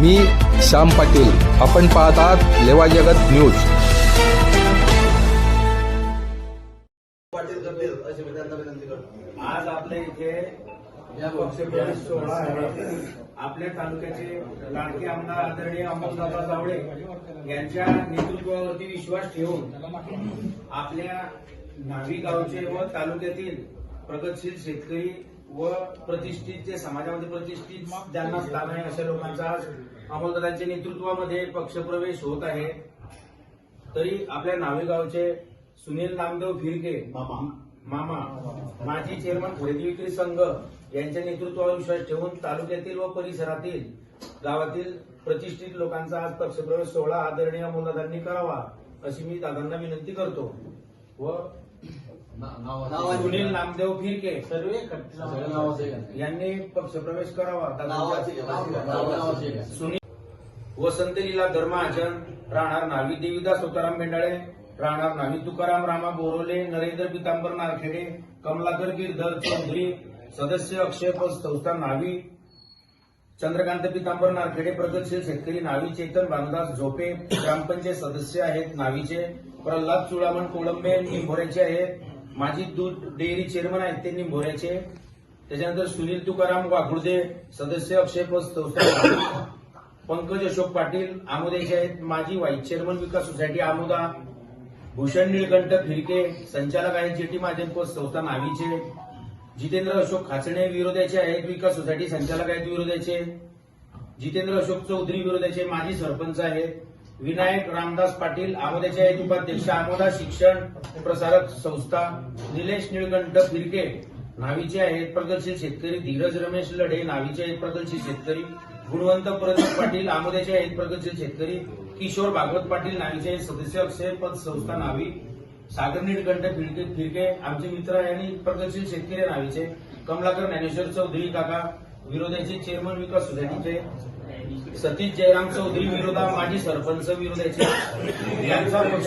मी श्याम पाटील. आपण पाहतात लेवा जगत न्यूज. करतो आज आपल्या इथे पक्षप्रवेश सोहळा आहे. आपल्या तालुक्याचे लाडके आमदार आदरणीय अमोलदादा जावळे यांच्या नेतृत्वावरती विश्वास ठेवून आपल्या नावी गावचे व तालुक्यातील प्रगतशील शेतकरी व प्रतिष्ठित जे समाजामध्ये प्रतिष्ठित ज्यांना स्थान आहे अशा लोकांचा आज अमोलदादांच्या नेतृत्वामध्ये पक्षप्रवेश होत आहे. तरी आपल्या नावे गावचे सुनील नामदेव फिरके मामा. माजी चेअरमन खरेदी विक्री संघ यांच्या नेतृत्वावर विश्वास ठेवून तालुक्यातील व परिसरातील गावातील प्रतिष्ठित लोकांचा आज पक्षप्रवेश सोहळा आदरणीय मुलादांनी करावा अशी मी दादांना विनंती करतो. व सुनील नामदेव फिरके. सर्व यांनी पक्षप्रवेश करावा. सुनील वसंत लीला धर्महाजन राहणार नावी देवीदास तुकाराम बेंडाळे. राहणार नावी तुकाराम रामा बोरोले नरेंद्र पितांबर नारखेडे कमलाकर गिरधर चौधरी सदस्य अक्षय संस्था नावी चंद्रकांत पितांबर नारखेडे प्रगतशील शेतकरी नावी चेतन भानुदास झोपे ग्रामपंचायत सदस्य आहेत नावीचे प्रल्हाद चुडामण कोळंबे निंभोऱ्याचे आहेत माजी दूध डेअरी चेअरमन आहेत ते निंभोऱ्याचे त्याच्यानंतर सुनील तुकाराम वाघुर्दे सदस्य अक्षय संस्था. पंकज अशोक पाटील आमोदेचे आहेत. माजी vice chairman Vikas society Amoda. Bhushan Nilkanth Phirke संचालक आहेत जेटी महाजन पोस्ट संस्था नावीचे जितेंद्र अशोक खाचणे विरोधाचे आहेत विकास सोसायटी संचालक आहेत विरोधाचे. जितेंद्र अशोक चौधरी विरोधाचे माजी सरपंच आहेत. विनायक रामदास पाटील आमोद्याचे आहेत उपाध्यक्ष आमोदा शिक्षण प्रसारक संस्था निलेश निळकंठ फिरके नावीचे आहेत प्रगतशील शेतकरी धीरज रमेश लढे नावीचे आहेत प्रगतशील शेतकरी गुणवंत प्रदीप पाटील आमोद्याचे आहेत प्रगतशील शेतकरी किशोर भागवत पाटील नावीचे आहेत सदस्य अक्षय पद संस्था नावी सागर निळकंठ फिरके फिरके आमचे मित्र आहे आणि प्रगतशील शेतकरी नावीचे कमलाकर ज्ञानेश्वर चौधरी काका विरोधाचे चेअरमन विकास सोसायटीचे सतीश जयराम चौधरी विरोधा माजी सरपंच विरोधाचे. यांचा पक्ष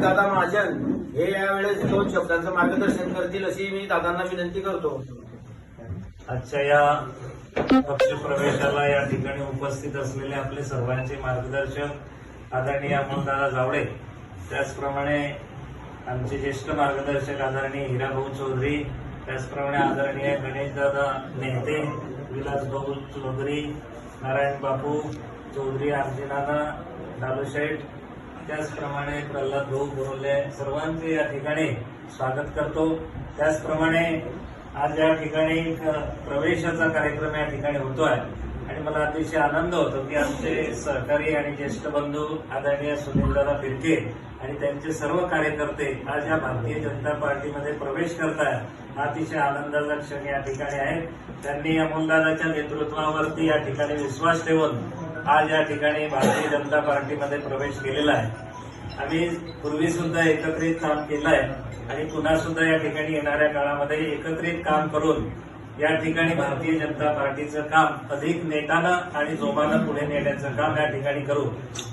दादा महाजन हे यावेळेस दोन शब्दांचं मार्गदर्शन करतील अशी मी दादांना विनंती करतो. आजच्या या पक्षप्रवेशाला या ठिकाणी उपस्थित असलेले आपले सर्वांचे मार्गदर्शक आदरणीय अमोलदादा जावडे त्याचप्रमाणे आमचे ज्येष्ठ मार्गदर्शक आदरणीय हिराभाऊ चौधरी त्याचप्रमाणे आदरणीय गणेशदादा नेते विलासभाऊ चौधरी नारायण बापू चौधरी लालू शेठ त्याचप्रमाणे प्रल्हाद भाऊ बोरले सर्वांचे या ठिकाणी स्वागत करतो. त्याचप्रमाणे आज या ठिकाणी एक प्रवेशाचा कार्यक्रम या ठिकाणी होतो आहे आणि मला अतिशय आनंद होतो की आमचे सहकारी आणि ज्येष्ठ बंधू आदरणीय सुनीलदादा फिरके आणि त्यांचे सर्व कार्यकर्ते आज या भारतीय जनता पार्टीमध्ये प्रवेश करताय. हा अतिशय आनंदाचा क्षण या ठिकाणी आहे त्यांनी अमोलदादाच्या नेतृत्वावरती या ठिकाणी विश्वास ठेवून आज या ठिकाणी भारतीय जनता पार्टीमध्ये प्रवेश केलेला आहे आम्ही पूर्वी सुद्धा एकत्रित काम केलं आहे आणि पुन्हा सुद्धा या ठिकाणी येणाऱ्या काळामध्ये एकत्रित काम करून या ठिकाणी भारतीय जनता पार्टीचं काम अधिक नेटानं आणि जोमानं पुढे नेण्याचं काम या ठिकाणी करू.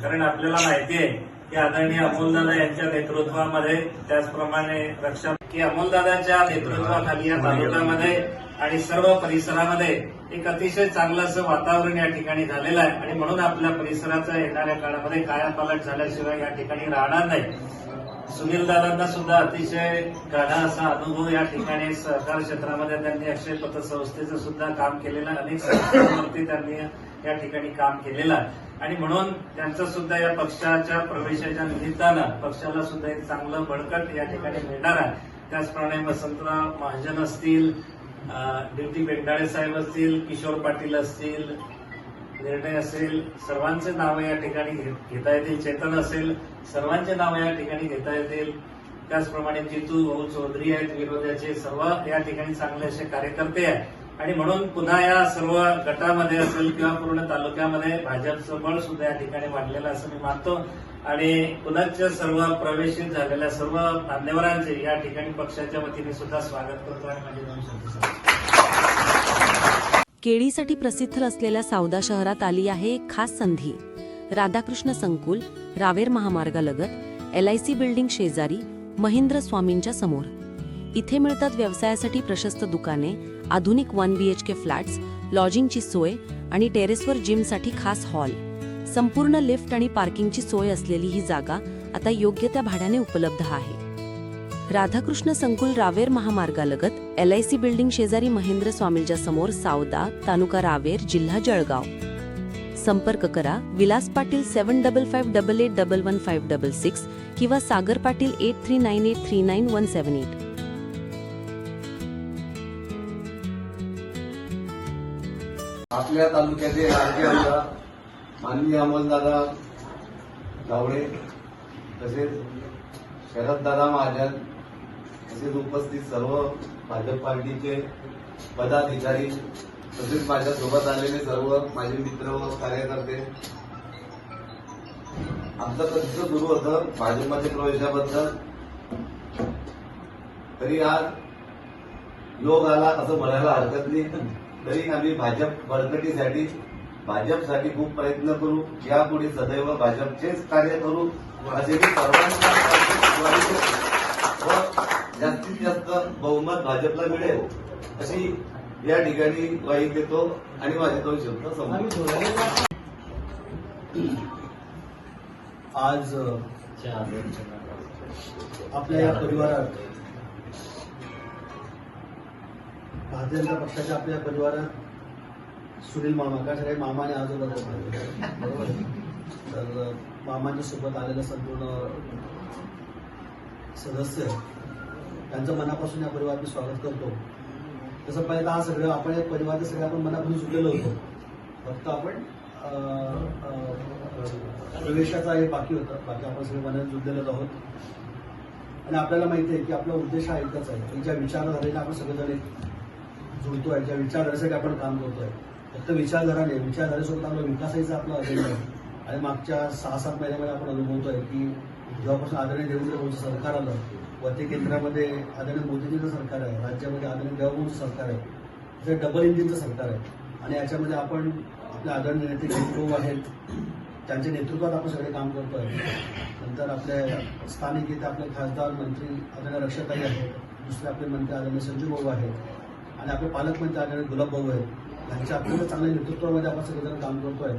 कारण आपल्याला माहिती आहे की आदरणीय अमोलदादा यांच्या नेतृत्वामध्ये त्याचप्रमाणे रक्षा की अमोलदादाच्या नेतृत्वाखाली या तालुक्यामध्ये आणि सर्व परिसरामध्ये एक अतिशय चांगलं असं वातावरण या ठिकाणी झालेलं आहे. आणि म्हणून आपल्या परिसराचा येणाऱ्या काळामध्ये कायापालट झाल्याशिवाय या ठिकाणी राहणार नाही. सुनील दादांना सुद्धा अतिशय गाढा असा अनुभव या ठिकाणी सहकार क्षेत्रामध्ये त्यांनी अक्षय पतसंस्थेचं सुद्धा काम केलेलं आहे. अनेक संस्थांवरती त्यांनी या ठिकाणी काम केलेलं आहे. आणि म्हणून त्यांचं सुद्धा या पक्षाच्या प्रवेशाच्या निमित्तानं पक्षाला सुद्धा एक चांगलं बळकट या ठिकाणी मिळणार आहे. त्याचप्रमाणे वसंतराव महाजन असतील ड्युटी बेंडाळे साहेब असतील किशोर पाटील असतील निर्णय असेल सर्वांचे नावं या ठिकाणी घे- घेता येतील. चेतन असेल सर्वांचे नावं या ठिकाणी घेता येतील. त्याचप्रमाणे जितू भाऊ चौधरी आहेत विरोधाचे सर्व या ठिकाणी चांगले असे कार्यकर्ते आहेत. आणि म्हणून पुन्हा या सर्व गटामध्ये असेल किंवा पूर्ण तालुक्यामध्ये भाजपचं बळ सुद्धा या ठिकाणी वाढलेलं असं मी मानतो. आणि पुन्हाच सर्व प्रवेशित झालेल्या सर्व मान्यवरांचे या ठिकाणी पक्षाच्या वतीने सुद्धा स्वागत करतो आणि माझे दोन शब्द केळीसाठी प्रसिद्ध असलेल्या सावदा शहरात आली आहे एक खास संधी. राधाकृष्ण संकुल रावेर महामार्गालगत एल आय सी बिल्डिंग शेजारी महेंद्र स्वामींच्या समोर. इथे मिळतात व्यवसायासाठी प्रशस्त दुकाने आधुनिक one B H K flats लॉजिंगची सोय आणि टेरेसवर जिमसाठी खास हॉल. संपूर्ण लिफ्ट आणि पार्किंगची सोय असलेली ही जागा आता योग्य त्या भाड्याने उपलब्ध आहे. राधाकृष्ण संकुल रावेर महामार्गालगत एल आय सी बिल्डिंग शेजारी महेंद्र स्वामींच्या समोर सावदा तालुका रावेर जिल्हा जळगाव. संपर्क करा Vilas Patil seven double five double eight double one five double six किंवा Sagar Patil eight three nine eight three nine one seven eight आपल्या तालुक्याचे राज्य आमदार माननीय अमलदादा गावडे तसेच शरददादा महाजन तसेच उपस्थित सर्व भाजप पार्टीचे पदाधिकारी तसेच माझ्यासोबत आलेले सर्व माझे मित्र व कार्यकर्ते. आमचं कसं सुरू होतं भाजपमध्ये प्रवेशाबद्दल. तरी आज योग आला असं म्हणायला हरकत नाही. तरी आम्ही भाजप बळकटीसाठी भाजपसाठी खूप प्रयत्न करू. यापुढे सदैव भाजपचेच कार्य करू. असे मी सर्वांना व जास्तीत जास्त बहुमत भाजपला मिळेल अशी या ठिकाणी ग्वाही देतो आणि माझे दोन शब्द संपवतो. आज आपल्या या परिवारात भारतीय जनता पक्षाच्या आपल्या परिवारात सुनील मामा का सगळे मामाने आजोबा बरोबर आहे? तर अ, मामांच्या सोबत आलेलं संपूर्ण सदस्य त्यांचं मनापासून या परिवारात मी स्वागत करतो. तसं पाहिजे हा सगळं आपण या परिवारात सगळं आपण मनापासून चुकलेलो होतो. फक्त आपण प्रवेशाचा हे बाकी होतं. बाकी आपण सगळे मनात जुळलेलो आहोत. आणि आपल्याला माहिती आहे की आपला उद्देश हा एकच आहे. की ज्या विचारधारेने आपण सगळेजण एक जुळतोय ज्या विचारधारेसाठी आपण काम करतोय. फक्त विचारधाराने विचारधारेसोबत आपला विकासाचा आपला अजेंडा आहे. आणि मागच्या सहा सात महिन्यामध्ये आपण अनुभवतोय की जेव्हापासून आदरणीय देवेंद्र भाऊचं सरकार आलं वरती केंद्रामध्ये आदरणीय मोदीजींचं सरकार आहे राज्यामध्ये आदरणीय देवभाऊचं सरकार आहे जे डबल इंजिनचं सरकार आहे. आणि याच्यामध्ये आपण आपले आदरणीय नेते गौरव आहेत त्यांच्या नेतृत्वात आपण सगळे काम करतोय. नंतर आपल्या स्थानिक येथे आपले खासदार मंत्री आदरणीय रक्षाताई आहेत दुसरे आपले मंत्री आदरणीय संजू भाऊ आहेत. आणि आपले पालकमंत्री आदरणीय गुलाब भाऊ आहेत. यांच्या चांगल्या नेतृत्वामध्ये आपण सगळेजण काम करतोय.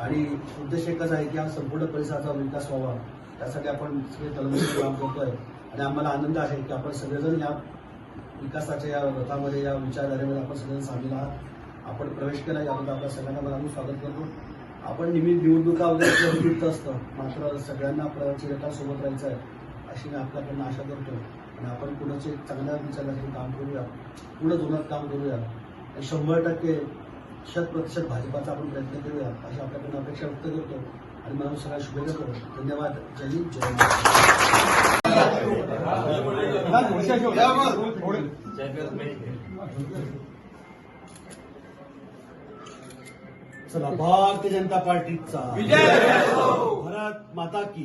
आणि उद्देश एकच आहे की हा संपूर्ण परिसराचा विकास व्हावा. त्यासाठी आपण सगळे तळमळीने काम करतोय. आणि आम्हाला आनंद आहे की आपण सगळेजण या विकासाच्या या रथामध्ये या विचारधारेमध्ये आपण सगळेजण सामील आहात. आपण प्रवेश केला याबद्दल आपल्या सगळ्यांना मला आम्ही स्वागत करतो. आपण निमित्त निवडणुका वगैरे आपलं निमित्त असतं. मात्र सगळ्यांना आपल्यासोबत राहायचं आहे अशी मी आपल्याकडनं आशा करतो आपण पुढचे चांगल्या विचारासाठी काम करूया पुढे जोरात काम करूया आणि शंभर टक्के शत प्रतिशत भाजपाचा आपण प्रयत्न करूया अशी आपल्याकडनं अपेक्षा व्यक्त करतो. आणि मला सगळ्या शुभेच्छा करतो धन्यवाद. जय हिंद जय. चला भारतीय जनता पार्टीचा. भारत माता की